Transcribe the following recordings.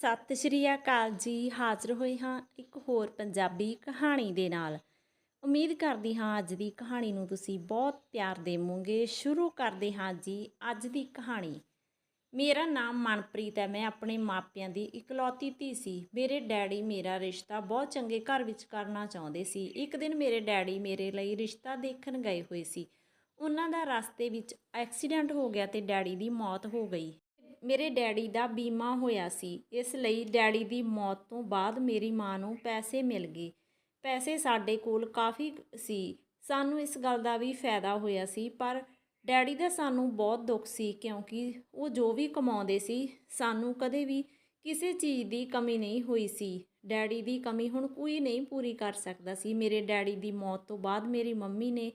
ਸਤਿ ਸ਼੍ਰੀ ਅਕਾਲ ਜੀ, ਹਾਜ਼ਰ ਹੋਏ ਹਾਂ ਇੱਕ ਹੋਰ ਪੰਜਾਬੀ ਕਹਾਣੀ ਦੇ ਨਾਲ। ਉਮੀਦ ਕਰਦੀ ਹਾਂ ਅੱਜ ਦੀ ਕਹਾਣੀ ਨੂੰ ਤੁਸੀਂ ਬਹੁਤ ਪਿਆਰ ਦੇਵੋਗੇ। ਸ਼ੁਰੂ ਕਰਦੇ ਹਾਂ ਜੀ ਅੱਜ ਦੀ ਕਹਾਣੀ। ਮੇਰਾ ਨਾਮ ਮਨਪ੍ਰੀਤ ਹੈ, ਮੈਂ ਆਪਣੇ ਮਾਪਿਆਂ ਦੀ ਇਕਲੌਤੀ ਧੀ ਸੀ। ਮੇਰੇ ਡੈਡੀ ਮੇਰਾ ਰਿਸ਼ਤਾ ਬਹੁਤ ਚੰਗੇ ਘਰ ਵਿੱਚ ਕਰਨਾ ਚਾਹੁੰਦੇ ਸੀ। ਇੱਕ ਦਿਨ ਮੇਰੇ ਡੈਡੀ ਮੇਰੇ ਲਈ ਰਿਸ਼ਤਾ ਦੇਖਣ ਗਏ ਹੋਏ ਸੀ। ਉਹਨਾਂ ਦਾ ਰਸਤੇ ਵਿੱਚ ਐਕਸੀਡੈਂਟ ਹੋ ਗਿਆ ਤੇ ਡੈਡੀ ਦੀ ਮੌਤ ਹੋ ਗਈ। ਮੇਰੇ ਡੈਡੀ ਦਾ ਬੀਮਾ ਹੋਇਆ ਸੀ। ਇਸ ਲਈ ਡੈਡੀ ਦੀ ਮੌਤ ਤੋਂ ਬਾਅਦ ਮੇਰੀ ਮਾਂ ਨੂੰ ਪੈਸੇ ਮਿਲ ਗਏ। ਪੈਸੇ ਸਾਡੇ ਕੋਲ ਕਾਫੀ ਸੀ। ਸਾਨੂੰ ਇਸ ਗੱਲ ਦਾ ਵੀ ਫਾਇਦਾ ਹੋਇਆ ਸੀ, ਪਰ ਡੈਡੀ ਦਾ ਸਾਨੂੰ ਬਹੁਤ ਦੁੱਖ ਸੀ ਕਿਉਂਕਿ ਉਹ ਜੋ ਵੀ ਕਮਾਉਂਦੇ ਸੀ, ਸਾਨੂੰ ਕਦੇ ਵੀ ਕਿਸੇ ਚੀਜ਼ ਦੀ ਕਮੀ ਨਹੀਂ ਹੋਈ ਸੀ। ਡੈਡੀ ਦੀ ਕਮੀ ਹੁਣ ਕੋਈ ਨਹੀਂ ਪੂਰੀ ਕਰ ਸਕਦਾ ਸੀ। ਮੇਰੇ ਡੈਡੀ ਦੀ ਮੌਤ ਤੋਂ ਬਾਅਦ ਮੇਰੀ ਮੰਮੀ ਨੇ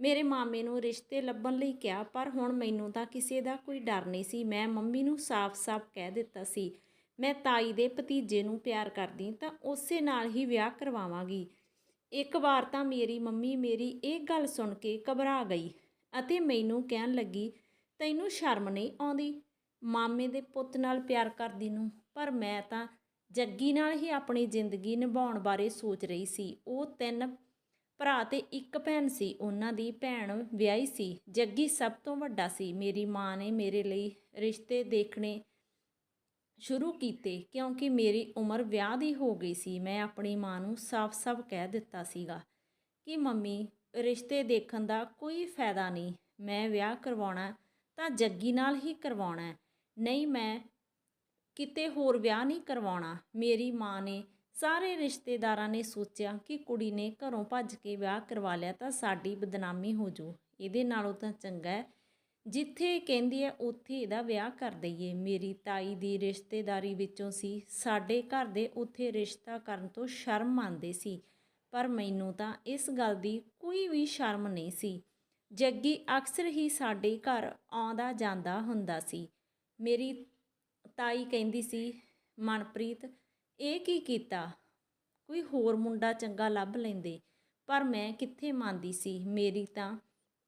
ਮੇਰੇ ਮਾਮੇ ਨੂੰ ਰਿਸ਼ਤੇ ਲੱਭਣ ਲਈ ਕਿਹਾ, ਪਰ ਹੁਣ ਮੈਨੂੰ ਤਾਂ ਕਿਸੇ ਦਾ ਕੋਈ ਡਰ ਨਹੀਂ ਸੀ। ਮੈਂ ਮੰਮੀ ਨੂੰ ਸਾਫ਼-ਸਾਫ਼ ਕਹਿ ਦਿੱਤਾ ਸੀ, ਮੈਂ ਤਾਈ ਦੇ ਭਤੀਜੇ ਨੂੰ ਪਿਆਰ ਕਰਦੀ, ਤਾਂ ਉਸੇ ਨਾਲ ਹੀ ਵਿਆਹ ਕਰਵਾਵਾਂਗੀ। ਇੱਕ ਵਾਰ ਤਾਂ ਮੇਰੀ ਮੰਮੀ ਮੇਰੀ ਇਹ ਗੱਲ ਸੁਣ ਕੇ ਘਬਰਾ ਗਈ ਅਤੇ ਮੈਨੂੰ ਕਹਿਣ ਲੱਗੀ, ਤੈਨੂੰ ਸ਼ਰਮ ਨਹੀਂ ਆਉਂਦੀ ਮਾਮੇ ਦੇ ਪੁੱਤ ਨਾਲ ਪਿਆਰ ਕਰਦੀ ਨੂੰ? ਪਰ ਮੈਂ ਤਾਂ ਜੱਗੀ ਨਾਲ ਹੀ ਆਪਣੀ ਜ਼ਿੰਦਗੀ ਨਿਭਾਉਣ ਬਾਰੇ ਸੋਚ ਰਹੀ ਸੀ। ਉਹ ਤਿੰਨ ਭਰਾ ਤੇ ਇੱਕ ਭੈਣ ਸੀ, ਉਹਨਾਂ ਦੀ ਭੈਣ ਵਿਆਹੀ ਸੀ। ਜੱਗੀ ਸਭ ਤੋਂ ਵੱਡਾ ਸੀ। ਮੇਰੀ ਮਾਂ ਨੇ ਮੇਰੇ ਲਈ ਰਿਸ਼ਤੇ ਦੇਖਣੇ ਸ਼ੁਰੂ ਕੀਤੇ ਕਿਉਂਕਿ ਮੇਰੀ ਉਮਰ ਵਿਆਹ ਦੀ ਹੋ ਗਈ ਸੀ। ਮੈਂ ਆਪਣੀ ਮਾਂ ਨੂੰ ਸਾਫ਼-ਸਾਫ਼ ਕਹਿ ਦਿੱਤਾ ਸੀਗਾ ਕਿ, ਮੰਮੀ, ਰਿਸ਼ਤੇ ਦੇਖਣ ਦਾ ਕੋਈ ਫਾਇਦਾ ਨਹੀਂ। ਮੈਂ ਵਿਆਹ ਕਰਵਾਉਣਾ ਤਾਂ ਜੱਗੀ ਨਾਲ ਹੀ ਕਰਵਾਉਣਾ ਨਹੀਂ, ਮੈਂ ਕਿਤੇ ਹੋਰ ਵਿਆਹ ਨਹੀਂ ਕਰਵਾਉਣਾ। ਮੇਰੀ ਮਾਂ ਨੇ ਸਾਰੇ ਰਿਸ਼ਤੇਦਾਰਾਂ ਨੇ ਸੋਚਿਆ ਕਿ ਕੁੜੀ ਨੇ ਘਰੋਂ ਭੱਜ ਕੇ ਵਿਆਹ ਕਰਵਾ ਲਿਆ ਤਾਂ ਸਾਡੀ ਬਦਨਾਮੀ ਹੋ ਜੂ। ਇਹਦੇ ਨਾਲੋਂ ਤਾਂ ਚੰਗਾ ਹੈ। ਜਿੱਥੇ ਕਹਿੰਦੀ ਹੈ, ਉੱਥੇ ਇਹਦਾ ਵਿਆਹ ਕਰ ਦਈਏ। ਮੇਰੀ ਤਾਈ ਦੀ ਰਿਸ਼ਤੇਦਾਰੀ ਵਿੱਚੋਂ ਸੀ। ਸਾਡੇ ਘਰ ਦੇ ਉੱਥੇ ਰਿਸ਼ਤਾ ਕਰਨ ਤੋਂ ਸ਼ਰਮ ਮੰਨਦੇ ਸੀ। ਪਰ ਮੈਨੂੰ ਤਾਂ ਇਸ ਗੱਲ ਦੀ ਕੋਈ ਵੀ ਸ਼ਰਮ ਨਹੀਂ ਸੀ। ਜੱਗੀ ਅਕਸਰ ਹੀ ਸਾਡੇ ਘਰ ਆਉਂਦਾ ਜਾਂਦਾ ਹੁੰਦਾ ਸੀ। ਮੇਰੀ ਤਾਈ ਕਹਿੰਦੀ ਸੀ, ਮਨਪ੍ਰੀਤ, ਇਹ ਕੀ ਕੀਤਾ? ਕੋਈ ਹੋਰ ਮੁੰਡਾ ਚੰਗਾ ਲੱਭ ਲੈਂਦੇ। ਪਰ ਮੈਂ ਕਿੱਥੇ ਮੰਨਦੀ ਸੀ? ਮੇਰੀ ਤਾਂ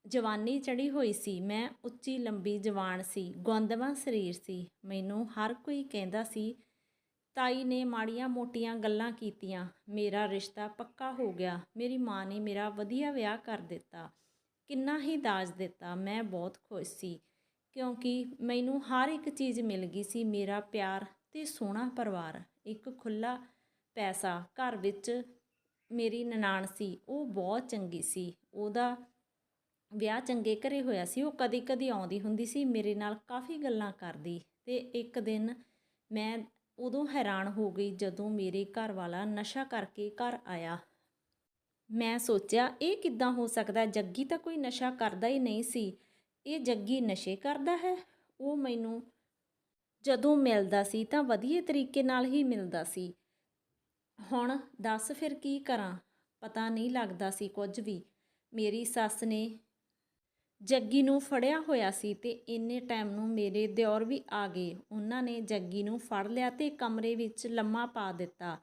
ਜਵਾਨੀ ਚੜੀ ਹੋਈ ਸੀ। ਮੈਂ ਉੱਚੀ ਲੰਬੀ ਜਵਾਨ ਸੀ ਗੁੰਦਵਾ ਸਰੀਰ ਸੀ। ਮੈਨੂੰ ਹਰ ਕੋਈ ਕਹਿੰਦਾ ਸੀ, ਤਾਈ ਨੇ ਮਾੜੀਆਂ ਮੋਟੀਆਂ ਗੱਲਾਂ ਕੀਤੀਆਂ। ਮੇਰਾ ਰਿਸ਼ਤਾ ਪੱਕਾ ਹੋ ਗਿਆ। ਮੇਰੀ ਮਾਂ ਨੇ ਮੇਰਾ ਵਧੀਆ ਵਿਆਹ ਕਰ ਦਿੱਤਾ। ਕਿੰਨਾ ਹੀ ਦਾਜ ਦਿੱਤਾ। ਮੈਂ ਬਹੁਤ ਖੁਸ਼ ਸੀ, ਕਿਉਂਕਿ ਮੈਨੂੰ ਹਰ ਇੱਕ ਚੀਜ਼ ਮਿਲ ਗਈ ਸੀ। ਮੇਰਾ ਪਿਆਰ ਤੇ ਸੋਹਣਾ ਪਰਿਵਾਰ, ਇੱਕ ਖੁੱਲਾ ਪੈਸਾ ਘਰ ਵਿੱਚ ਮੇਰੀ ਨਨਾਣ ਸੀ, ਉਹ ਬਹੁਤ ਚੰਗੀ ਸੀ। ਉਹਦਾ ਵਿਆਹ ਚੰਗੇ ਘਰੇ ਹੋਇਆ ਸੀ। ਉਹ ਕਦੀ ਕਦੀ ਆਉਂਦੀ ਹੁੰਦੀ ਸੀ, ਮੇਰੇ ਨਾਲ ਕਾਫੀ ਗੱਲਾਂ ਕਰਦੀ। ਤੇ ਇੱਕ ਦਿਨ ਮੈਂ ਉਦੋਂ ਹੈਰਾਨ ਹੋ ਗਈ ਜਦੋਂ ਮੇਰੇ ਘਰ ਵਾਲਾ ਨਸ਼ਾ ਕਰਕੇ ਘਰ ਆਇਆ। ਮੈਂ ਸੋਚਿਆ, ਇਹ ਕਿੱਦਾਂ ਹੋ ਸਕਦਾ? ਜੱਗੀ ਤਾਂ ਕੋਈ ਨਸ਼ਾ ਕਰਦਾ ਹੀ ਨਹੀਂ ਸੀ। ਇਹ ਜੱਗੀ ਨਸ਼ੇ ਕਰਦਾ ਹੈ? ਉਹ ਮੈਨੂੰ ਜਦੋਂ ਮਿਲਦਾ ਸੀ ਤਾਂ ਵਧੀਆ ਤਰੀਕੇ ਨਾਲ ਹੀ ਮਿਲਦਾ ਸੀ। ਹੁਣ ਦੱਸ ਫਿਰ ਕੀ ਕਰਾਂ? ਪਤਾ ਨਹੀਂ ਲੱਗਦਾ ਸੀ ਕੁਝ ਵੀ। ਮੇਰੀ ਸੱਸ ਨੇ ਜੱਗੀ ਨੂੰ ਫੜਿਆ ਹੋਇਆ ਸੀ ਤੇ ਇੰਨੇ ਟਾਈਮ ਨੂੰ ਮੇਰੇ ਦਿਓਰ ਵੀ ਆ ਗਏ। ਉਹਨਾਂ ਨੇ ਜੱਗੀ ਨੂੰ ਫੜ ਲਿਆ ਤੇ ਕਮਰੇ ਵਿੱਚ ਲੰਮਾ ਪਾ ਦਿੱਤਾ।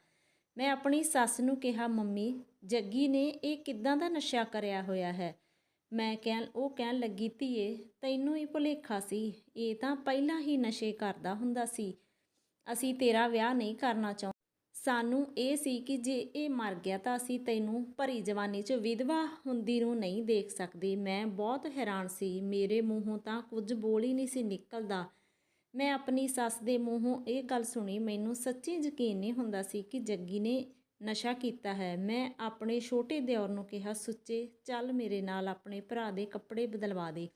ਮੈਂ ਆਪਣੀ ਸੱਸ ਨੂੰ ਕਿਹਾ, ਮੰਮੀ, ਜੱਗੀ ਨੇ ਇਹ ਕਿੱਦਾਂ ਦਾ ਨਸ਼ਾ ਕਰਿਆ ਹੋਇਆ ਹੈ? ਮੈਂ ਕਹਿਣ, ਉਹ ਕਹਿਣ ਲੱਗੀ, ਧੀਏ, ਤੈਨੂੰ ਹੀ ਭੁਲੇਖਾ ਸੀ। ਇਹ ਤਾਂ ਪਹਿਲਾਂ ਹੀ ਨਸ਼ੇ ਕਰਦਾ ਹੁੰਦਾ ਸੀ। ਅਸੀਂ ਤੇਰਾ ਵਿਆਹ ਨਹੀਂ ਕਰਨਾ ਚਾਹੁੰਦੇ ਸਾਨੂੰ ਇਹ ਸੀ ਕਿ ਜੇ ਇਹ ਮਰ ਗਿਆ ਤਾਂ ਅਸੀਂ ਤੈਨੂੰ ਭਰੀ ਜਵਾਨੀ 'ਚ ਵਿਧਵਾ ਹੁੰਦੀ ਨੂੰ ਨਹੀਂ ਦੇਖ ਸਕਦੇ। ਮੈਂ ਬਹੁਤ ਹੈਰਾਨ ਸੀ। ਮੇਰੇ ਮੂੰਹੋਂ ਤਾਂ ਕੁਝ ਬੋਲ ਹੀ ਨਹੀਂ ਸੀ ਨਿਕਲਦਾ। ਮੈਂ ਆਪਣੀ ਸੱਸ ਦੇ ਮੂੰਹੋਂ ਇਹ ਗੱਲ ਸੁਣੀ। ਮੈਨੂੰ ਸੱਚੀ ਯਕੀਨ ਨਹੀਂ ਹੁੰਦਾ ਸੀ ਕਿ ਜੱਗੀ ਨੇ ਨਸ਼ਾ ਕੀਤਾ ਹੈ। ਮੈਂ ਆਪਣੇ ਛੋਟੇ ਦਿਓਰ ਨੂੰ ਕਿਹਾ, ਸੁੱਚੇ, ਚੱਲ ਮੇਰੇ ਨਾਲ ਆਪਣੇ ਭਰਾ ਦੇ ਕੱਪੜੇ ਬਦਲਵਾ ਦੇ।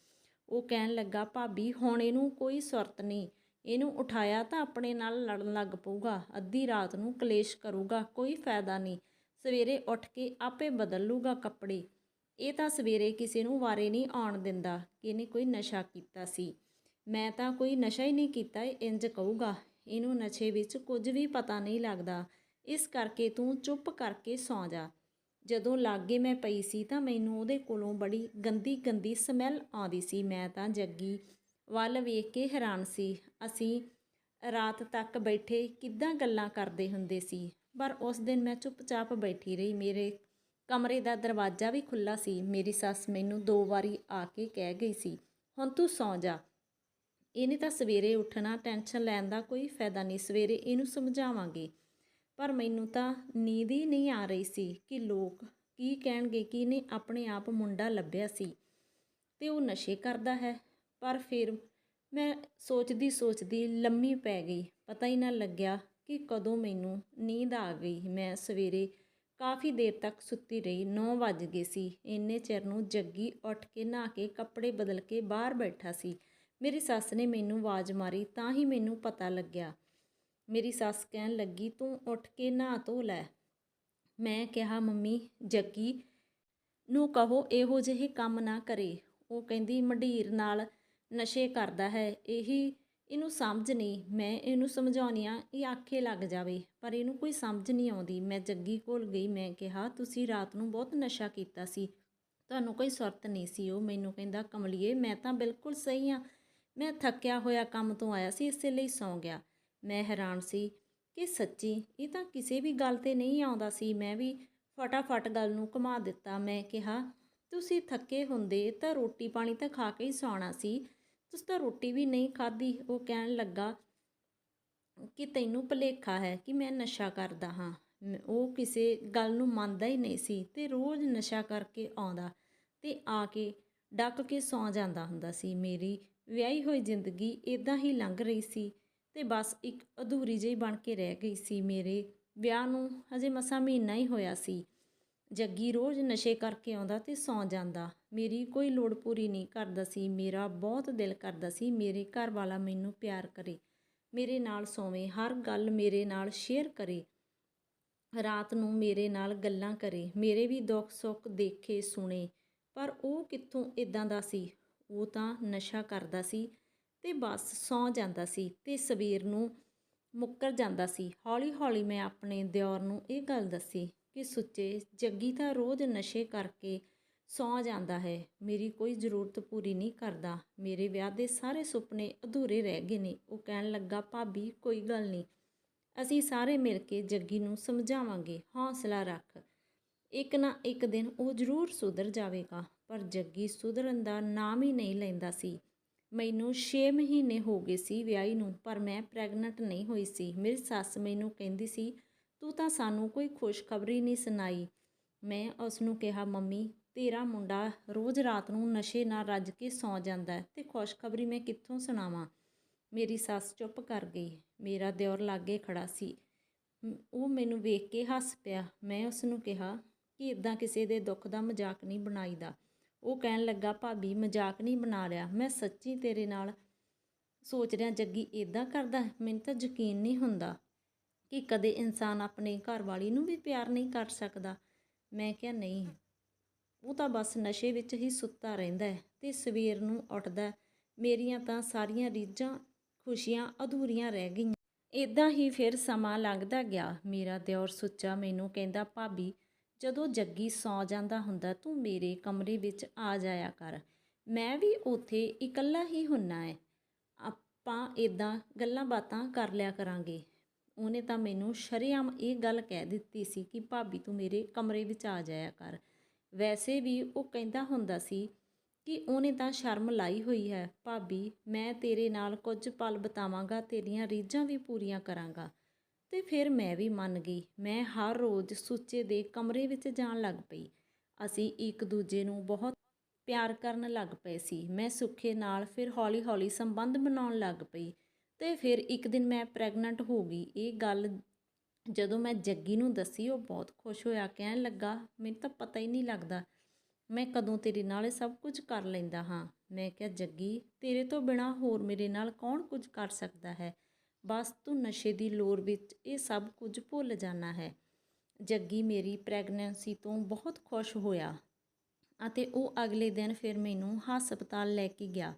ਉਹ ਕਹਿਣ ਲੱਗਾ, ਭਾਬੀ, ਹੁਣ ਇਹਨੂੰ ਕੋਈ ਸੁਰਤ ਨਹੀਂ। ਇਹਨੂੰ ਉਠਾਇਆ ਤਾਂ ਆਪਣੇ ਨਾਲ ਲੜਨ ਲੱਗ ਪਊਗਾ, ਅੱਧੀ ਰਾਤ ਨੂੰ ਕਲੇਸ਼ ਕਰੂਗਾ, ਕੋਈ ਫਾਇਦਾ ਨਹੀਂ। ਸਵੇਰੇ ਉੱਠ ਕੇ ਆਪੇ ਬਦਲ ਲੂਗਾ ਕੱਪੜੇ। ਇਹ ਤਾਂ ਸਵੇਰੇ ਕਿਸੇ ਨੂੰ ਵਾਰੇ ਨਹੀਂ ਆਉਣ ਦਿੰਦਾ ਕਿ ਇਹਨੇ ਕੋਈ ਨਸ਼ਾ ਕੀਤਾ ਸੀ। ਮੈਂ ਤਾਂ ਕੋਈ ਨਸ਼ਾ ਹੀ ਨਹੀਂ ਕੀਤਾ, ਇਹ ਇੰਜ ਕਹੂਗਾ। ਇਹਨੂੰ ਨਸ਼ੇ ਵਿੱਚ ਕੁਝ ਵੀ ਪਤਾ ਨਹੀਂ ਲੱਗਦਾ। ਇਸ ਕਰਕੇ ਤੂੰ ਚੁੱਪ ਕਰਕੇ ਸੌਂ ਜਾ। ਜਦੋਂ ਲਾਗੇ ਮੈਂ ਪਈ ਸੀ ਤਾਂ ਮੈਨੂੰ ਉਹਦੇ ਕੋਲੋਂ ਬੜੀ ਗੰਦੀ ਗੰਦੀ ਸਮੈਲ ਆਉਂਦੀ ਸੀ। ਮੈਂ ਤਾਂ ਜੱਗੀ ਵੱਲ ਵੇਖ ਕੇ ਹੈਰਾਨ ਸੀ। ਅਸੀਂ ਰਾਤ ਤੱਕ ਬੈਠੇ ਕਿੱਦਾਂ ਗੱਲਾਂ ਕਰਦੇ ਹੁੰਦੇ ਸੀ। ਪਰ ਉਸ ਦਿਨ ਮੈਂ ਚੁੱਪਚਾਪ ਬੈਠੀ ਰਹੀ। ਮੇਰੇ ਕਮਰੇ ਦਾ ਦਰਵਾਜ਼ਾ ਵੀ ਖੁੱਲਾ ਸੀ। ਮੇਰੀ ਸੱਸ ਮੈਨੂੰ ਦੋ ਵਾਰੀ ਆ ਕੇ ਕਹਿ ਗਈ ਸੀ, ਹੁਣ ਤੂੰ ਸੌਂ ਜਾ। ਇਹਨੇ ਤਾਂ ਸਵੇਰੇ ਉੱਠਣਾ, ਟੈਨਸ਼ਨ ਲੈਣ ਦਾ ਕੋਈ ਫਾਇਦਾ ਨਹੀਂ। ਸਵੇਰੇ ਇਹਨੂੰ ਸਮਝਾਵਾਂਗੇ। ਪਰ ਮੈਨੂੰ ਤਾਂ ਨੀਂਦ ਹੀ ਨਹੀਂ ਆ ਰਹੀ ਸੀ ਕਿ ਲੋਕ ਕੀ ਕਹਿਣਗੇ ਕਿ ਇਹਨੇ ਆਪਣੇ ਆਪ ਮੁੰਡਾ ਲੱਭਿਆ ਸੀ ਤੇ ਉਹ ਨਸ਼ੇ ਕਰਦਾ ਹੈ। ਪਰ ਫਿਰ ਮੈਂ ਸੋਚਦੀ ਸੋਚਦੀ ਲੰਮੀ ਪੈ ਗਈ। ਪਤਾ ਹੀ ਨਾ ਲੱਗਿਆ ਕਿ ਕਦੋਂ ਮੈਨੂੰ ਨੀਂਦ ਆ ਗਈ। ਮੈਂ ਸਵੇਰੇ ਕਾਫੀ ਦੇਰ ਤੱਕ ਸੁੱਤੀ ਰਹੀ। 9 ਵੱਜ ਗਏ ਸੀ। ਇੰਨੇ ਚਿਰ ਨੂੰ ਜੱਗੀ ਉੱਠ ਕੇ ਨਹਾ ਕੇ ਕੱਪੜੇ ਬਦਲ ਕੇ ਬਾਹਰ ਬੈਠਾ ਸੀ। ਮੇਰੀ ਸੱਸ ਨੇ ਮੈਨੂੰ ਆਵਾਜ਼ ਮਾਰੀ ਤਾਂ ਹੀ ਮੈਨੂੰ ਪਤਾ ਲੱਗਿਆ। ਮੇਰੀ ਸੱਸ ਕਹਿਣ ਲੱਗੀ, ਤੂੰ ਉੱਠ ਕੇ ਨਹਾ ਧੋ ਲੈ। ਮੈਂ ਕਿਹਾ, ਮੰਮੀ, ਜੱਗੀ ਨੂੰ ਕਹੋ ਇਹੋ ਜਿਹੇ ਕੰਮ ਨਾ ਕਰੇ। ਉਹ ਕਹਿੰਦੀ, ਮੰਡੀਰ ਨਾਲ ਨਸ਼ੇ ਕਰਦਾ ਹੈ, ਇਹੀ ਇਹਨੂੰ ਸਮਝ ਨਹੀਂ। ਮੈਂ ਇਹਨੂੰ ਸਮਝਾਉਣੀ ਆ ਇਹ ਆਖੇ ਲੱਗ ਜਾਵੇ, ਪਰ ਇਹਨੂੰ ਕੋਈ ਸਮਝ ਨਹੀਂ ਆਉਂਦੀ। ਮੈਂ ਜੱਗੀ ਕੋਲ ਗਈ, ਮੈਂ ਕਿਹਾ, ਤੁਸੀਂ ਰਾਤ ਨੂੰ ਬਹੁਤ ਨਸ਼ਾ ਕੀਤਾ ਸੀ। ਤੁਹਾਨੂੰ ਕੋਈ ਸੁਰਤ ਨਹੀਂ ਸੀ। ਉਹ ਮੈਨੂੰ ਕਹਿੰਦਾ, ਕਮਲੀਏ, ਮੈਂ ਤਾਂ ਬਿਲਕੁਲ ਸਹੀ ਆ ਮੈਂ ਥੱਕਿਆ ਹੋਇਆ ਕੰਮ ਤੋਂ ਆਇਆ ਸੀ, ਇਸੇ ਲਈ ਸੌਂ ਗਿਆ। ਮੈਂ ਹੈਰਾਨ ਸੀ ਕਿ ਸੱਚੀ ਇਹ ਤਾਂ ਕਿਸੇ ਵੀ ਗੱਲ ਤੇ ਨਹੀਂ ਆਉਂਦਾ ਸੀ। ਮੈਂ ਵੀ ਫਟਾਫਟ ਗੱਲ ਨੂੰ ਘੁਮਾ ਦਿੱਤਾ। ਮੈਂ ਕਿਹਾ, ਤੁਸੀਂ ਥੱਕੇ ਹੁੰਦੇ ਤਾਂ ਰੋਟੀ ਪਾਣੀ ਤਾਂ ਖਾ ਕੇ ਹੀ ਸੌਣਾ ਸੀ। ਤੁਸੀਂ ਤਾਂ ਰੋਟੀ ਵੀ ਨਹੀਂ ਖਾਧੀ, ਉਹ ਕਹਿਣ ਲੱਗਾ ਕਿ ਤੈਨੂੰ ਭੁਲੇਖਾ ਹੈ ਕਿ ਮੈਂ ਨਸ਼ਾ ਕਰਦਾ ਹਾਂ। ਉਹ ਕਿਸੇ ਗੱਲ ਨੂੰ ਮੰਨਦਾ ਹੀ ਨਹੀਂ ਸੀ ਤੇ ਰੋਜ਼ ਨਸ਼ਾ ਕਰਕੇ ਆਉਂਦਾ ਤੇ ਆ ਕੇ ਡੱਕ ਕੇ ਸੌਂ ਜਾਂਦਾ ਹੁੰਦਾ ਸੀ। ਮੇਰੀ ਵਿਆਹੀ ਹੋਈ ਜ਼ਿੰਦਗੀ ਇਦਾਂ ਹੀ ਲੰਘ ਰਹੀ ਸੀ ਤੇ ਬਸ ਇੱਕ ਅਧੂਰੀ ਜਿਹੀ ਬਣ ਕੇ ਰਹਿ ਗਈ ਸੀ। ਮੇਰੇ ਵਿਆਹ ਨੂੰ ਹਜੇ ਮਸਾਂ ਮਹੀਨਾ ਹੀ ਹੋਇਆ ਸੀ। ਜੱਗੀ ਰੋਜ਼ ਨਸ਼ੇ ਕਰਕੇ ਆਉਂਦਾ ਤੇ ਸੌਂ ਜਾਂਦਾ। ਮੇਰੀ ਕੋਈ ਲੋੜ ਪੂਰੀ ਨਹੀਂ ਕਰਦਾ ਸੀ। ਮੇਰਾ ਬਹੁਤ ਦਿਲ ਕਰਦਾ ਸੀ। ਮੇਰੇ ਘਰ ਵਾਲਾ ਮੈਨੂੰ ਪਿਆਰ ਕਰੇ। ਮੇਰੇ ਨਾਲ ਸੋਵੇ। ਹਰ ਗੱਲ ਮੇਰੇ ਨਾਲ ਸ਼ੇਅਰ ਕਰੇ। ਰਾਤ ਨੂੰ ਮੇਰੇ ਨਾਲ ਗੱਲਾਂ ਕਰੇ। ਮੇਰੇ ਵੀ ਦੁੱਖ ਸੁੱਖ ਦੇਖੇ, ਸੁਣੇ। ਪਰ ਉਹ ਕਿੱਥੋਂ ਇਦਾਂ ਦਾ ਸੀ? ਉਹ ਤਾਂ ਨਸ਼ਾ ਕਰਦਾ ਸੀ ਤੇ ਬਸ ਸੌਂ ਜਾਂਦਾ ਸੀ ਤੇ ਸਵੇਰ ਨੂੰ ਮੁੱਕਰ ਜਾਂਦਾ ਸੀ। ਹੌਲੀ ਹੌਲੀ ਮੈਂ ਆਪਣੇ ਦਿਓਰ ਨੂੰ ਇਹ ਗੱਲ ਦੱਸੀ। ਕਿ ਸੁੱਚੇ, ਜੱਗੀ ਤਾਂ ਰੋਜ਼ ਨਸ਼ੇ ਕਰਕੇ ਸੌਂ ਜਾਂਦਾ ਹੈ। ਮੇਰੀ ਕੋਈ ਜ਼ਰੂਰਤ ਪੂਰੀ ਨਹੀਂ ਕਰਦਾ। ਮੇਰੇ ਵਿਆਹ ਦੇ ਸਾਰੇ ਸੁਪਨੇ ਅਧੂਰੇ ਰਹਿ ਗਏ ਨੇ। ਉਹ ਕਹਿਣ ਲੱਗਾ, ਭਾਬੀ, ਕੋਈ ਗੱਲ ਨਹੀਂ। ਅਸੀਂ ਸਾਰੇ ਮਿਲ ਕੇ ਜੱਗੀ ਨੂੰ ਸਮਝਾਵਾਂਗੇ। ਹੌਸਲਾ ਰੱਖ। ਇੱਕ ਨਾ ਇੱਕ ਦਿਨ ਉਹ ਜ਼ਰੂਰ ਸੁਧਰ ਜਾਵੇਗਾ। ਪਰ ਜੱਗੀ ਸੁਧਰਨ ਦਾ ਨਾਮ ਹੀ ਨਹੀਂ ਲੈਂਦਾ ਸੀ। ਮੈਨੂੰ 6 ਮਹੀਨੇ ਹੋ ਗਏ ਸੀ ਵਿਆਹੀ ਨੂੰ, ਪਰ ਮੈਂ ਪ੍ਰੈਗਨੈਂਟ ਨਹੀਂ ਹੋਈ ਸੀ। ਮੇਰੀ ਸੱਸ ਮੈਨੂੰ ਕਹਿੰਦੀ ਸੀ ਤੂੰ ਤਾਂ ਸਾਨੂੰ ਕੋਈ ਖੁਸ਼ਖਬਰੀ ਨਹੀਂ ਸੁਣਾਈ। ਮੈਂ ਉਸ ਨੂੰ ਕਿਹਾ, ਮੰਮੀ, ਤੇਰਾ ਮੁੰਡਾ ਰੋਜ਼ ਰਾਤ ਨੂੰ ਨਸ਼ੇ ਨਾਲ ਰੱਜ ਕੇ ਸੌਂ ਜਾਂਦਾ ਹੈ ਤੇ ਖੁਸ਼ਖਬਰੀ ਮੈਂ ਕਿੱਥੋਂ ਸੁਣਾਵਾਂ? ਮੇਰੀ ਸੱਸ ਚੁੱਪ ਕਰ ਗਈ। ਮੇਰਾ ਦਿਓਰ ਲਾਗੇ ਖੜਾ ਸੀ। ਉਹ ਮੈਨੂੰ ਵੇਖ ਕੇ ਹੱਸ ਪਿਆ। ਮੈਂ ਉਸ ਨੂੰ ਕਿਹਾ ਕਿ ਇਦਾਂ ਕਿਸੇ ਦੇ ਦੁੱਖ ਦਾ ਮਜ਼ਾਕ ਨਹੀਂ ਬਣਾਈਦਾ। ਉਹ ਕਹਿਣ ਲੱਗਾ, ਭਾਬੀ, ਮਜ਼ਾਕ ਨਹੀਂ ਬਣਾ ਰਿਹਾ। ਮੈਂ ਸੱਚੀ ਤੇਰੇ ਨਾਲ ਸੋਚ ਰਿਹਾ ਜੱਗੀ ਇਦਾਂ ਕਰਦਾ ਮੈਨੂੰ ਤਾਂ ਯਕੀਨ ਨਹੀਂ ਹੁੰਦਾ। ਕਿ ਕਦੇ ਇਨਸਾਨ ਆਪਣੇ ਘਰ ਵਾਲੀ ਨੂੰ ਵੀ ਪਿਆਰ ਨਹੀਂ ਕਰ ਸਕਦਾ। ਮੈਂ ਕਿਹਾ, ਨਹੀਂ। ਉਹ ਤਾਂ ਬਸ ਨਸ਼ੇ ਵਿੱਚ ਹੀ ਸੁੱਤਾ ਰਹਿੰਦਾ ਹੈ ਤੇ ਸਵੇਰ ਨੂੰ ਉੱਠਦਾ ਮੇਰੀਆਂ ਤਾਂ ਸਾਰੀਆਂ ਰੀਝਾਂ, ਖੁਸ਼ੀਆਂ ਅਧੂਰੀਆਂ ਰਹਿ ਗਈਆਂ। ਇਦਾਂ ਹੀ ਫਿਰ ਸਮਾਂ ਲੰਘਦਾ ਗਿਆ। ਮੇਰਾ ਦਿਓਰ ਸੁੱਚਾ ਮੈਨੂੰ ਕਹਿੰਦਾ, ਭਾਬੀ, ਜਦੋਂ ਜੱਗੀ ਸੌ ਜਾਂਦਾ ਹੁੰਦਾ, ਤੂੰ ਮੇਰੇ ਕਮਰੇ ਵਿੱਚ ਆ ਜਾਇਆ ਕਰ। ਮੈਂ ਵੀ ਉੱਥੇ ਇਕੱਲਾ ਹੀ ਹੁੰਨਾ ਹੈ ਆਪਾਂ ਇਦਾਂ ਗੱਲਾਂ ਬਾਤਾਂ ਕਰ ਲਿਆ ਕਰਾਂਗੇ। ਉਹਨੇ ਤਾਂ ਮੈਨੂੰ ਸ਼ਰੇਆਮ ਇਹ ਗੱਲ ਕਹਿ ਦਿੱਤੀ ਸੀ ਕਿ ਭਾਬੀ ਤੂੰ ਮੇਰੇ ਕਮਰੇ ਵਿੱਚ ਆ ਜਾਇਆ ਕਰ। ਵੈਸੇ ਵੀ ਉਹ ਕਹਿੰਦਾ ਹੁੰਦਾ ਸੀ ਕਿ ਉਹਨੇ ਤਾਂ ਸ਼ਰਮ ਲਾਈ ਹੋਈ ਹੈ। ਭਾਬੀ, ਮੈਂ ਤੇਰੇ ਨਾਲ ਕੁਝ ਪਲ ਬਿਤਾਵਾਂਗਾ, ਤੇਰੀਆਂ ਰੀਝਾਂ ਵੀ ਪੂਰੀਆਂ ਕਰਾਂਗਾ। ਤੇ ਫਿਰ ਮੈਂ ਵੀ ਮੰਨ ਗਈ। ਮੈਂ ਹਰ ਰੋਜ਼ ਸੁੱਚੇ ਦੇ ਕਮਰੇ ਵਿੱਚ ਜਾਣ ਲੱਗ ਪਈ। ਅਸੀਂ ਇੱਕ ਦੂਜੇ ਨੂੰ ਬਹੁਤ ਪਿਆਰ ਕਰਨ ਲੱਗ ਪਏ ਸੀ। ਮੈਂ ਸੁੱਖੇ ਨਾਲ ਫਿਰ ਹੌਲੀ-ਹੌਲੀ ਸੰਬੰਧ ਬਣਾਉਣ ਲੱਗ ਪਈ। ਤੇ ਫਿਰ ਇੱਕ ਦਿਨ ਮੈਂ ਪ੍ਰੈਗਨੈਂਟ ਹੋ ਗਈ। ਇਹ ਗੱਲ ਜਦੋਂ ਮੈਂ ਜੱਗੀ ਨੂੰ ਦੱਸੀ, ਉਹ ਬਹੁਤ ਖੁਸ਼ ਹੋਇਆ। ਕਹਿਣ ਲੱਗਾ, ਮੈਨੂੰ ਤਾਂ ਪਤਾ ਹੀ ਨਹੀਂ ਲੱਗਦਾ, ਮੈਂ ਕਦੋਂ ਤੇਰੇ ਨਾਲ ਇਹ ਸਭ ਕੁਝ ਕਰ ਲੈਂਦਾ ਹਾਂ? ਮੈਂ ਕਿਹਾ, ਜੱਗੀ, ਤੇਰੇ ਤੋਂ ਬਿਨਾ ਹੋਰ ਮੇਰੇ ਨਾਲ ਕੌਣ ਕੁਝ ਕਰ ਸਕਦਾ ਹੈ? ਬਸ ਤੂੰ ਨਸ਼ੇ ਦੀ ਲੋਰ ਵਿੱਚ ਇਹ ਸਭ ਕੁਝ ਭੁੱਲ ਜਾਣਾ ਹੈ। ਜੱਗੀ ਮੇਰੀ ਪ੍ਰੈਗਨੈਂਸੀ ਤੋਂ ਬਹੁਤ ਖੁਸ਼ ਹੋਇਆ ਅਤੇ ਉਹ ਅਗਲੇ ਦਿਨ ਫਿਰ ਮੈਨੂੰ ਹਸਪਤਾਲ ਲੈ ਕੇ ਗਿਆ।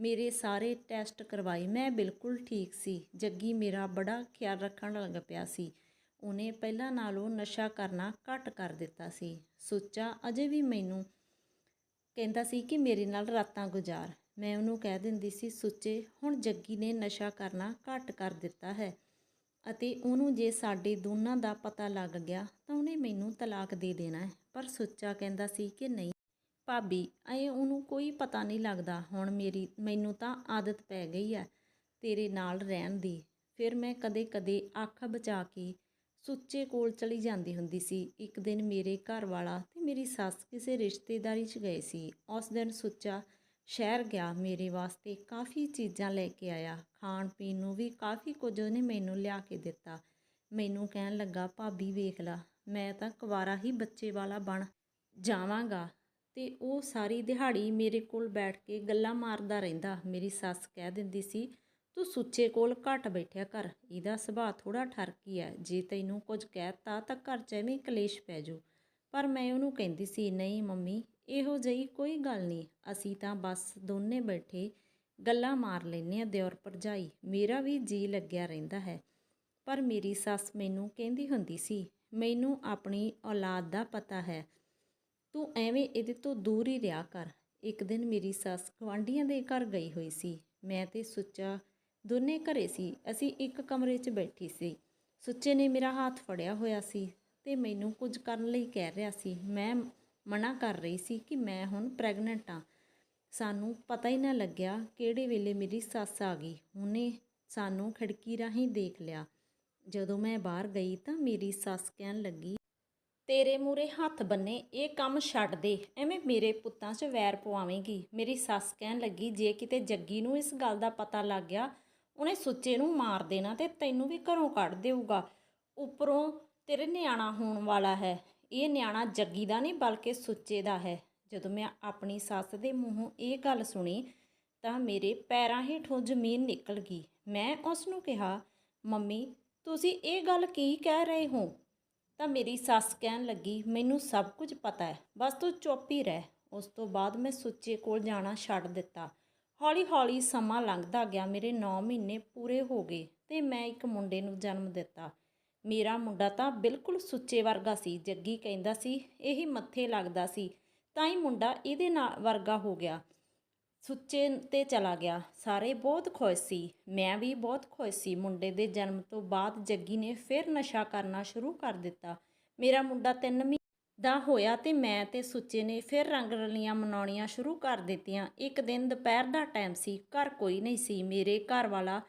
ਮੇਰੇ ਸਾਰੇ ਟੈਸਟ ਕਰਵਾਏ। ਮੈਂ ਬਿਲਕੁਲ ਠੀਕ ਸੀ। ਜੱਗੀ ਮੇਰਾ ਬੜਾ ਖਿਆਲ ਰੱਖਣ ਲੱਗ ਪਿਆ ਸੀ। ਉਹਨੇ ਪਹਿਲਾਂ ਨਾਲੋਂ ਨਸ਼ਾ ਕਰਨਾ ਘੱਟ ਕਰ ਦਿੱਤਾ ਸੀ। ਸੁੱਚਾ ਅਜੇ ਵੀ ਮੈਨੂੰ ਕਹਿੰਦਾ ਸੀ ਕਿ ਮੇਰੇ ਨਾਲ ਰਾਤਾਂ ਗੁਜ਼ਾਰ। ਮੈਂ ਉਹਨੂੰ ਕਹਿ ਦਿੰਦੀ ਸੀ, ਸੁੱਚੇ, ਹੁਣ ਜੱਗੀ ਨੇ ਨਸ਼ਾ ਕਰਨਾ ਘੱਟ ਕਰ ਦਿੱਤਾ ਹੈ ਅਤੇ ਉਹਨੂੰ ਜੇ ਸਾਡੇ ਦੋਨਾਂ ਦਾ ਪਤਾ ਲੱਗ ਗਿਆ ਤਾਂ ਉਹਨੇ ਮੈਨੂੰ ਤਲਾਕ ਦੇ ਦੇਣਾ ਹੈ। ਪਰ ਸੁੱਚਾ ਕਹਿੰਦਾ ਸੀ ਕਿ ਨਹੀਂ। ਭਾਬੀ ਐ ਉਹਨੂੰ ਕੋਈ ਪਤਾ ਨਹੀਂ ਲੱਗਦਾ। ਹੁਣ ਮੇਰੀ, ਮੈਨੂੰ ਤਾਂ ਆਦਤ ਪੈ ਗਈ ਆ ਤੇਰੇ ਨਾਲ ਰਹਿਣ ਦੀ। ਫਿਰ ਮੈਂ ਕਦੇ-ਕਦੇ ਅੱਖ ਬਚਾ ਕੇ ਸੁੱਚੇ ਕੋਲ ਚਲੀ ਜਾਂਦੀ ਹੁੰਦੀ ਸੀ। ਇੱਕ ਦਿਨ ਮੇਰੇ ਘਰ ਵਾਲਾ ਤੇ ਮੇਰੀ ਸੱਸ ਕਿਸੇ ਰਿਸ਼ਤੇਦਾਰੀ 'ਚ ਗਏ ਸੀ। ਉਸ ਦਿਨ ਸੁੱਚਾ ਸ਼ਹਿਰ ਗਿਆ। ਮੇਰੇ ਵਾਸਤੇ ਕਾਫੀ ਚੀਜ਼ਾਂ ਲੈ ਕੇ ਆਇਆ। ਖਾਣ ਪੀਣ ਨੂੰ ਵੀ ਕਾਫੀ ਕੁਝ ਉਹਨੇ ਮੈਨੂੰ ਲਿਆ ਕੇ ਦਿੱਤਾ। ਮੈਨੂੰ ਕਹਿਣ ਲੱਗਾ, ਭਾਬੀ ਵੇਖ ਲਾ, ਮੈਂ ਤਾਂ ਕੁਵਾਰਾ ਹੀ ਬੱਚੇ ਵਾਲਾ ਬਣ ਜਾਵਾਂਗਾ। ਤੇ ਉਹ ਸਾਰੀ ਦਿਹਾੜੀ ਮੇਰੇ ਕੋਲ ਬੈਠ ਕੇ ਗੱਲਾਂ ਮਾਰਦਾ ਰਹਿੰਦਾ। ਮੇਰੀ ਸੱਸ ਕਹਿ ਦਿੰਦੀ ਸੀ, ਤੂੰ ਸੁੱਚੇ ਕੋਲ ਘੱਟ ਬੈਠਿਆ ਕਰ। ਇਹਦਾ ਸੁਭਾਅ ਥੋੜਾ ਠਰਕੀ ਹੈ ਜੇ ਤੈਨੂੰ ਕੁਝ ਕਹਿਤਾ ਤਾਂ ਘਰ 'ਚ ਐਵੇਂ ਕਲੇਸ਼ ਪੈ ਜਾਊ। ਪਰ ਮੈਂ ਉਹਨੂੰ ਕਹਿੰਦੀ ਸੀ, ਨਹੀਂ ਮੰਮੀ, ਇਹੋ ਜਿਹੀ ਕੋਈ ਗੱਲ ਨਹੀਂ। ਅਸੀਂ ਤਾਂ ਬਸ ਦੋਨੇ ਬੈਠੇ ਗੱਲਾਂ ਮਾਰ ਲੈਂਦੇ ਆ ਦਿਓਰ ਭਰਜਾਈ। ਮੇਰਾ ਵੀ ਜੀ ਲੱਗਿਆ ਰਹਿੰਦਾ ਹੈ। ਪਰ ਮੇਰੀ ਸੱਸ ਮੈਨੂੰ ਕਹਿੰਦੀ ਹੁੰਦੀ ਸੀ, ਮੈਨੂੰ ਆਪਣੀ ਔਲਾਦ ਦਾ ਪਤਾ ਹੈ। ਤੂੰ ਐਵੇਂ ਇਹਦੇ ਤੋਂ ਦੂਰ ਹੀ ਰਿਹਾ ਕਰ। ਇੱਕ ਦਿਨ ਮੇਰੀ ਸੱਸ ਗੁਆਂਢੀਆਂ ਦੇ ਘਰ ਗਈ ਹੋਈ ਸੀ। ਮੈਂ ਤੇ ਸੁੱਚਾ ਦੋਨੇ ਘਰੇ ਸੀ। ਅਸੀਂ ਇੱਕ ਕਮਰੇ 'ਚ ਬੈਠੀ ਸੀ। ਸੁੱਚੇ ਨੇ ਮੇਰਾ ਹੱਥ ਫੜਿਆ ਹੋਇਆ ਸੀ ਤੇ ਮੈਨੂੰ ਕੁਝ ਕਰਨ ਲਈ ਕਹਿ ਰਿਹਾ ਸੀ। ਮੈਂ ਮਨਾ ਕਰ ਰਹੀ ਸੀ ਕਿ ਮੈਂ ਹੁਣ ਪ੍ਰੈਗਨੈਂਟ ਆ। ਸਾਨੂੰ ਪਤਾ ਹੀ ਨਾ ਲੱਗਿਆ ਕਿਹੜੇ ਵੇਲੇ ਮੇਰੀ ਸੱਸ ਆ ਗਈ। ਉਹਨੇ ਸਾਨੂੰ ਖਿੜਕੀ ਰਾਹੀਂ ਦੇਖ ਲਿਆ। ਜਦੋਂ ਮੈਂ ਬਾਹਰ ਗਈ ਤਾਂ ਮੇਰੀ ਸੱਸ ਕਹਿਣ ਲੱਗੀ ਤੇਰੇ ਮੂਰੇ ਹੱਥ ਬੰਨੇ, ਇਹ ਕੰਮ ਛੱਡ ਦੇ। ਐਵੇਂ ਮੇਰੇ ਪੁੱਤਾਂ 'ਚ ਵੈਰ ਪਵਾਵੇਂਗੀ। ਮੇਰੀ ਸੱਸ ਕਹਿਣ ਲੱਗੀ, ਜੇ ਕਿਤੇ ਜੱਗੀ ਨੂੰ ਇਸ ਗੱਲ ਦਾ ਪਤਾ ਲੱਗ ਗਿਆ, ਉਹਨੇ ਸੁੱਚੇ ਨੂੰ ਮਾਰ ਦੇਣਾ ਤੇ ਤੈਨੂੰ ਵੀ ਘਰੋਂ ਕੱਢ ਦੇਊਗਾ। ਉੱਪਰੋਂ ਤੇਰੇ ਨਿਆਣਾ ਹੋਣ ਵਾਲਾ ਹੈ। ਇਹ ਨਿਆਣਾ ਜੱਗੀ ਦਾ ਨਹੀਂ, ਬਲਕਿ ਸੁੱਚੇ ਦਾ ਹੈ। ਜਦੋਂ ਮੈਂ ਆਪਣੀ ਸੱਸ ਦੇ ਮੂੰਹੋਂ ਇਹ ਗੱਲ ਸੁਣੀ, ਤਾਂ ਮੇਰੇ ਪੈਰਾਂ ਹੇਠੋਂ ਜ਼ਮੀਨ ਨਿਕਲ ਗਈ। ਮੈਂ ਉਸ ਨੂੰ ਕਿਹਾ, ਮੰਮੀ, ਤੁਸੀਂ ਇਹ ਗੱਲ ਕੀ ਕਹਿ ਰਹੇ ਹੋ? ਤਾਂ ਮੇਰੀ ਸੱਸ ਕਹਿਣ ਲੱਗੀ, ਮੈਨੂੰ ਸਭ ਕੁਝ ਪਤਾ ਹੈ, ਬਸ ਤੂੰ ਚੁੱਪ ਹੀ ਰਹਿ। ਉਸ ਤੋਂ ਬਾਅਦ ਮੈਂ ਸੁੱਚੇ ਕੋਲ ਜਾਣਾ ਛੱਡ ਦਿੱਤਾ। ਹੌਲੀ ਹੌਲੀ ਸਮਾਂ ਲੰਘਦਾ ਗਿਆ, ਮੇਰੇ 9 ਮਹੀਨੇ ਪੂਰੇ ਹੋ ਗਏ ਤੇ ਮੈਂ ਇੱਕ ਮੁੰਡੇ ਨੂੰ ਜਨਮ ਦਿੱਤਾ। ਮੇਰਾ ਮੁੰਡਾ ਤਾਂ ਬਿਲਕੁਲ ਸੁੱਚੇ ਵਰਗਾ ਸੀ, ਜੱਗੀ ਕਹਿੰਦਾ ਸੀ, ਇਹੀ ਮੱਥੇ ਲੱਗਦਾ ਸੀ। ਤਾਂ ਹੀ ਮੁੰਡਾ ਇਹਦੇ ਨਾਲ ਵਰਗਾ ਹੋ ਗਿਆ। ਸੁੱਚੇ ਤੇ ਚਲਾ ਗਿਆ। ਸਾਰੇ ਬਹੁਤ ਖੁਸ਼ ਸੀ। ਮੈਂ ਵੀ ਬਹੁਤ ਖੁਸ਼ ਸੀ। ਮੁੰਡੇ ਦੇ ਜਨਮ ਤੋਂ ਬਾਅਦ ਜੱਗੀ ਨੇ ਫਿਰ ਨਸ਼ਾ ਕਰਨਾ ਸ਼ੁਰੂ ਕਰ ਦਿੱਤਾ। ਮੇਰਾ ਮੁੰਡਾ 3 ਮਹੀਨੇ ਦਾ ਹੋਇਆ ਤੇ ਮੈਂ ਤੇ ਸੁੱਚੇ ਨੇ ਫਿਰ ਰੰਗ ਰਲੀਆਂ ਮਨਾਉਣੀਆਂ ਸ਼ੁਰੂ ਕਰ ਦਿੱਤੀਆਂ। ਇੱਕ ਦਿਨ ਦੁਪਹਿਰ ਦਾ ਟਾਈਮ ਸੀ। ਘਰ ਕੋਈ ਨਹੀਂ ਸੀ। ਮੇਰੇ ਘਰ ਵਾਲਾ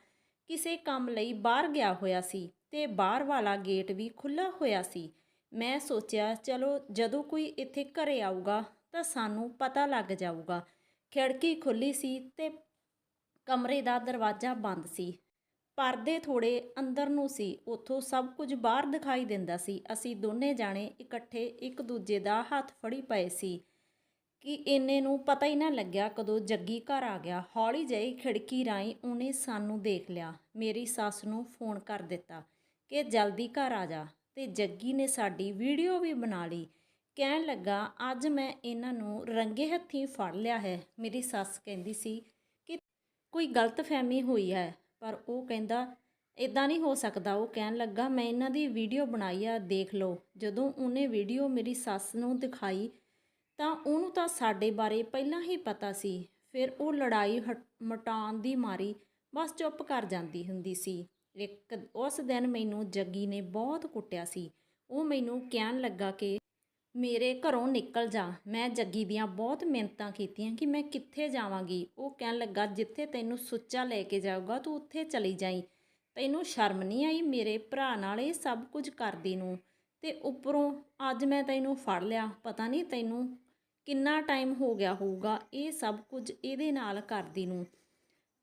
ਕਿਸੇ ਕੰਮ ਲਈ ਬਾਹਰ ਗਿਆ ਹੋਇਆ ਸੀ ਤੇ ਬਾਹਰ ਵਾਲਾ ਗੇਟ ਵੀ ਖੁੱਲਾ ਹੋਇਆ ਸੀ। ਮੈਂ ਸੋਚਿਆ, ਚਲੋ, ਜਦੋਂ ਕੋਈ ਇੱਥੇ ਘਰੇ ਆਊਗਾ ਤਾਂ ਸਾਨੂੰ ਪਤਾ ਲੱਗ ਜਾਊਗਾ। ਖਿੜਕੀ ਖੁੱਲੀ ਸੀ ਤੇ ਕਮਰੇ ਦਾ ਦਰਵਾਜ਼ਾ ਬੰਦ ਸੀ। ਪਰਦੇ ਥੋੜੇ ਅੰਦਰ ਨੂੰ ਸੀ। ਉੱਥੋਂ ਸਭ ਕੁਝ ਬਾਹਰ ਦਿਖਾਈ ਦਿੰਦਾ ਸੀ। ਅਸੀਂ ਦੋਨੇ ਜਾਣੇ ਇਕੱਠੇ ਇੱਕ ਦੂਜੇ ਦਾ ਹੱਥ ਫੜੀ ਪਏ ਸੀ। ਕਿ ਇੰਨੇ ਨੂੰ ਪਤਾ ਹੀ ਨਾ ਲੱਗਿਆ ਕਦੋਂ ਜੱਗੀ ਘਰ ਆ ਗਿਆ। ਹੌਲੀ ਜਿਹੀ ਖਿੜਕੀ ਰਾਹੀਂ ਉਹਨੇ ਸਾਨੂੰ ਦੇਖ ਲਿਆ। ਮੇਰੀ ਸੱਸ ਨੂੰ ਫੋਨ ਕਰ ਦਿੱਤਾ ਕਿ ਜਲਦੀ ਘਰ ਆ ਜਾ ਤੇ ਜੱਗੀ ਨੇ ਸਾਡੀ ਵੀਡੀਓ ਵੀ ਬਣਾ ਲਈ। ਕਹਿਣ ਲੱਗਾ, ਅੱਜ ਮੈਂ ਇਹਨਾਂ ਨੂੰ ਰੰਗੇ ਹੱਥੀਂ ਫੜ ਲਿਆ ਹੈ। ਮੇਰੀ ਸੱਸ ਕਹਿੰਦੀ ਸੀ ਕਿ ਕੋਈ ਗਲਤਫਹਿਮੀ ਹੋਈ ਹੈ, ਪਰ ਉਹ ਕਹਿੰਦਾ ਇਦਾਂ ਨਹੀਂ ਹੋ ਸਕਦਾ। ਉਹ ਕਹਿਣ ਲੱਗਾ, ਮੈਂ ਇਹਨਾਂ ਦੀ ਵੀਡੀਓ ਬਣਾਈ ਆ, ਦੇਖ ਲਓ। ਜਦੋਂ ਉਹਨੇ ਵੀਡੀਓ ਮੇਰੀ ਸੱਸ ਨੂੰ ਦਿਖਾਈ, ਤਾਂ ਉਹਨੂੰ ਤਾਂ ਸਾਡੇ ਬਾਰੇ ਪਹਿਲਾਂ ਹੀ ਪਤਾ ਸੀ। ਫਿਰ ਉਹ ਲੜਾਈ ਹਟ- ਮਟਾਉਣ ਦੀ ਮਾਰੀ, ਬਸ ਚੁੱਪ ਕਰ ਜਾਂਦੀ ਹੁੰਦੀ ਸੀ। ਇੱਕ ਉਸ ਦਿਨ ਮੈਨੂੰ ਜੱਗੀ ਨੇ ਬਹੁਤ ਕੁੱਟਿਆ ਸੀ। ਉਹ ਮੈਨੂੰ ਕਹਿਣ ਲੱਗਾ ਕਿ ਮੇਰੇ ਘਰੋਂ ਨਿਕਲ ਜਾ। ਮੈਂ ਜੱਗੀ ਦੀਆਂ ਬਹੁਤ ਮਿਹਨਤਾਂ ਕੀਤੀਆਂ ਕਿ ਮੈਂ ਕਿੱਥੇ ਜਾਵਾਂਗੀ। ਉਹ ਕਹਿਣ ਲੱਗਾ, ਜਿੱਥੇ ਤੈਨੂੰ ਸੁੱਚਾ ਲੈ ਕੇ ਜਾਊਗਾ, ਤੂੰ ਉੱਥੇ ਚਲੀ ਜਾਈ। ਤੈਨੂੰ ਸ਼ਰਮ ਨਹੀਂ ਆਈ ਮੇਰੇ ਭਰਾ ਨਾਲ ਇਹ ਸਭ ਕੁਝ ਕਰਦੀ ਨੂੰ? ਤੇ ਉੱਪਰੋਂ ਅੱਜ ਮੈਂ ਤੈਨੂੰ ਫੜ ਲਿਆ। ਪਤਾ ਨਹੀਂ ਤੈਨੂੰ ਕਿੰਨਾ ਟਾਈਮ ਹੋ ਗਿਆ ਹੋਊਗਾ ਇਹ ਸਭ ਕੁਝ ਇਹਦੇ ਨਾਲ ਕਰਦੀ ਨੂੰ।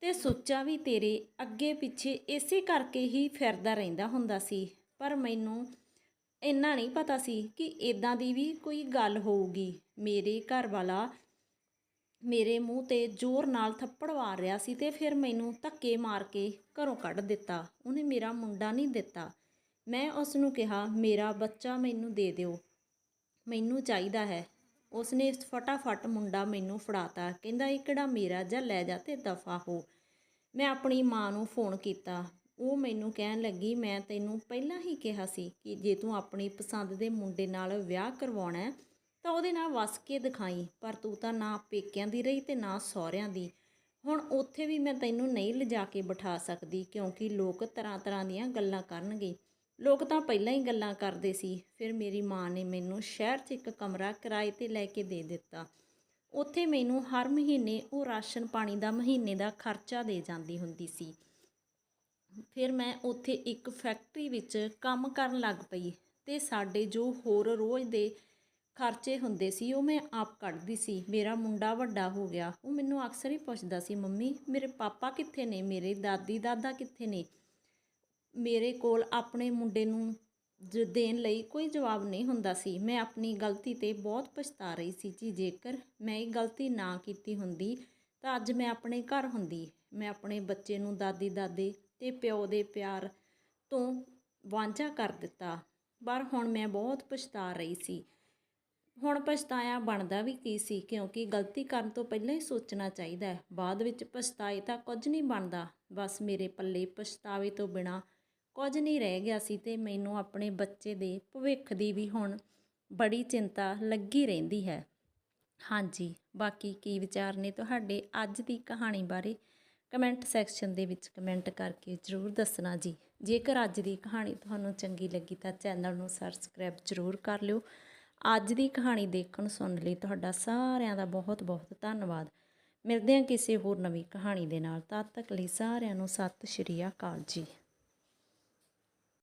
ਤੇ ਸੁੱਚਾ ਵੀ ਤੇਰੇ ਅੱਗੇ ਪਿੱਛੇ ਇਸੇ ਕਰਕੇ ਹੀ ਫਿਰਦਾ ਰਹਿੰਦਾ ਹੁੰਦਾ ਸੀ। ਪਰ ਮੈਨੂੰ ਇੰਨਾ ਨਹੀਂ ਪਤਾ ਸੀ ਕਿ ਇਦਾਂ ਦੀ ਵੀ ਕੋਈ ਗੱਲ ਹੋਊਗੀ। ਮੇਰੇ ਘਰ ਵਾਲਾ ਮੇਰੇ ਮੂੰਹ ਤੇ ਜ਼ੋਰ ਨਾਲ ਥੱਪੜ ਮਾਰ ਰਿਹਾ ਸੀ ਤੇ ਫਿਰ ਮੈਨੂੰ ਧੱਕੇ ਮਾਰ ਕੇ ਘਰੋਂ ਕੱਢ ਦਿੱਤਾ। ਉਹਨੇ ਮੇਰਾ ਮੁੰਡਾ ਨਹੀਂ ਦਿੱਤਾ। ਮੈਂ ਉਸ ਨੂੰ ਕਿਹਾ, ਮੇਰਾ ਬੱਚਾ ਮੈਨੂੰ ਦੇ ਦਿਓ। ਮੈਨੂੰ ਚਾਹੀਦਾ ਹੈ। ਉਸਨੇ ਫਟਾਫਟ ਮੁੰਡਾ ਮੈਨੂੰ ਫੜਾਤਾ। ਕਹਿੰਦਾ, ਇਹ ਕਿਹੜਾ ਮੇਰਾ ਜਾਂ ਲੈ ਜਾ ਤੇ ਦਫਾ ਹੋ। ਮੈਂ ਆਪਣੀ ਮਾਂ ਨੂੰ ਫੋਨ ਕੀਤਾ। ਉਹ ਮੈਨੂੰ ਕਹਿਣ ਲੱਗੀ, ਮੈਂ ਤੈਨੂੰ ਪਹਿਲਾਂ ਹੀ ਕਿਹਾ ਸੀ ਕਿ ਜੇ ਤੂੰ ਆਪਣੀ ਪਸੰਦ ਦੇ ਮੁੰਡੇ ਨਾਲ ਵਿਆਹ ਕਰਵਾਉਣਾ ਹੈ, ਤਾਂ ਉਹਦੇ ਨਾਲ ਵਸ ਕੇ ਦਿਖਾਈ, ਪਰ ਤੂੰ ਤਾਂ ਨਾ ਪੇਕਿਆਂ ਦੀ ਰਹੀ ਤੇ ਨਾ ਸਹੁਰਿਆਂ ਦੀ। ਹੁਣ ਉੱਥੇ ਵੀ ਮੈਂ ਤੈਨੂੰ ਨਹੀਂ ਲਿਜਾ ਕੇ ਬਿਠਾ ਸਕਦੀ, ਕਿਉਂਕਿ ਲੋਕ ਤਰ੍ਹਾਂ ਤਰ੍ਹਾਂ ਦੀਆਂ ਗੱਲਾਂ ਕਰਨਗੇ। ਲੋਕ ਤਾਂ ਪਹਿਲਾਂ ਹੀ ਗੱਲਾਂ ਕਰਦੇ ਸੀ। ਫਿਰ ਮੇਰੀ ਮਾਂ ਨੇ ਮੈਨੂੰ ਸ਼ਹਿਰ 'ਚ ਇੱਕ ਕਮਰਾ ਕਿਰਾਏ ਤੇ ਲੈ ਕੇ ਦੇ ਦਿੱਤਾ। ਉੱਥੇ ਮੈਨੂੰ ਹਰ ਮਹੀਨੇ ਉਹ ਰਾਸ਼ਨ ਪਾਣੀ ਦਾ ਮਹੀਨੇ ਦਾ ਖਰਚਾ ਦੇ ਜਾਂਦੀ ਹੁੰਦੀ ਸੀ। ਫਿਰ ਮੈਂ ਉੱਥੇ ਇੱਕ ਫੈਕਟਰੀ ਵਿੱਚ ਕੰਮ ਕਰਨ ਲੱਗ ਪਈ ਤੇ ਸਾਡੇ ਜੋ ਹੋਰ ਰੋਜ਼ ਦੇ ਖਰਚੇ ਹੁੰਦੇ ਸੀ, ਉਹ ਮੈਂ ਆਪ ਕੱਢਦੀ ਸੀ। ਮੇਰਾ ਮੁੰਡਾ ਵੱਡਾ ਹੋ ਗਿਆ, ਉਹ ਮੈਨੂੰ ਅਕਸਰ ਹੀ ਪੁੱਛਦਾ ਸੀ, ਮੰਮੀ, ਮੇਰੇ ਪਾਪਾ ਕਿੱਥੇ ਨੇ? ਮੇਰੇ ਦਾਦੀ, ਦਾਦਾ ਕਿੱਥੇ ਨੇ? ਮੇਰੇ ਕੋਲ ਆਪਣੇ ਮੁੰਡੇ ਨੂੰ ਜ ਦੇਣ ਲਈ ਕੋਈ ਜਵਾਬ ਨਹੀਂ ਹੁੰਦਾ ਸੀ। ਮੈਂ ਆਪਣੀ ਗਲਤੀ ਤੇ ਬਹੁਤ ਪਛਤਾ ਰਹੀ ਸੀ ਕਿ ਜੇਕਰ ਮੈਂ ਇਹ ਗਲਤੀ ਨਾ ਕੀਤੀ ਹੁੰਦੀ ਤਾਂ ਅੱਜ ਮੈਂ ਆਪਣੇ ਘਰ ਹੁੰਦੀ। ਮੈਂ ਆਪਣੇ ਬੱਚੇ ਨੂੰ ਦਾਦੀ, ਦਾਦੇ ਤੇ ਪਿਓ ਦੇ ਪਿਆਰ ਤੋਂ ਵਾਂਝਾ ਕਰ ਦਿੱਤਾ। ਪਰ ਹੁਣ ਮੈਂ ਬਹੁਤ ਪਛਤਾ ਰਹੀ ਸੀ। ਹੁਣ ਪਛਤਾਇਆ ਬਣਦਾ ਵੀ ਕੀ ਸੀ, ਕਿਉਂਕਿ ਗਲਤੀ ਕਰਨ ਤੋਂ ਪਹਿਲਾਂ ਹੀ ਸੋਚਣਾ ਚਾਹੀਦਾ ਹੈ। ਬਾਅਦ ਵਿੱਚ ਪਛਤਾਏ ਤਾਂ ਕੁਝ ਨਹੀਂ ਬਣਦਾ। ਬਸ ਮੇਰੇ ਪੱਲੇ ਪਛਤਾਵੇ ਤੋਂ ਬਿਨਾ ਕੁਝ ਨਹੀਂ ਰਹਿ ਗਿਆ ਸੀ ਤੇ ਮੈਨੂੰ ਆਪਣੇ ਬੱਚੇ ਦੇ ਭਵਿੱਖ ਦੀ ਵੀ ਹੁਣ ਬੜੀ ਚਿੰਤਾ ਲੱਗੀ ਰਹਿੰਦੀ ਹੈ। ਹਾਂਜੀ, ਬਾਕੀ ਕੀ ਵਿਚਾਰ ਨੇ ਤੁਹਾਡੇ ਅੱਜ ਦੀ ਕਹਾਣੀ ਬਾਰੇ? ਕਮੈਂਟ ਸੈਕਸ਼ਨ ਦੇ ਵਿੱਚ ਕਮੈਂਟ ਕਰਕੇ ਜ਼ਰੂਰ ਦੱਸਣਾ ਜੀ। ਜੇਕਰ ਅੱਜ ਦੀ ਕਹਾਣੀ ਤੁਹਾਨੂੰ ਚੰਗੀ ਲੱਗੀ ਤਾਂ ਚੈਨਲ ਨੂੰ ਸਬਸਕ੍ਰਾਈਬ ਜ਼ਰੂਰ ਕਰ ਲਿਓ। ਅੱਜ ਦੀ ਕਹਾਣੀ ਦੇਖਣ ਸੁਣਨ ਲਈ ਤੁਹਾਡਾ ਸਾਰਿਆਂ ਦਾ ਬਹੁਤ ਬਹੁਤ ਧੰਨਵਾਦ। ਮਿਲਦੇ ਹਾਂ ਕਿਸੇ ਹੋਰ ਨਵੀਂ ਕਹਾਣੀ ਦੇ ਨਾਲ। ਤਦ ਤੱਕ ਲਈ ਸਾਰਿਆਂ ਨੂੰ ਸਤਿ ਸ਼੍ਰੀ ਅਕਾਲ ਜੀ।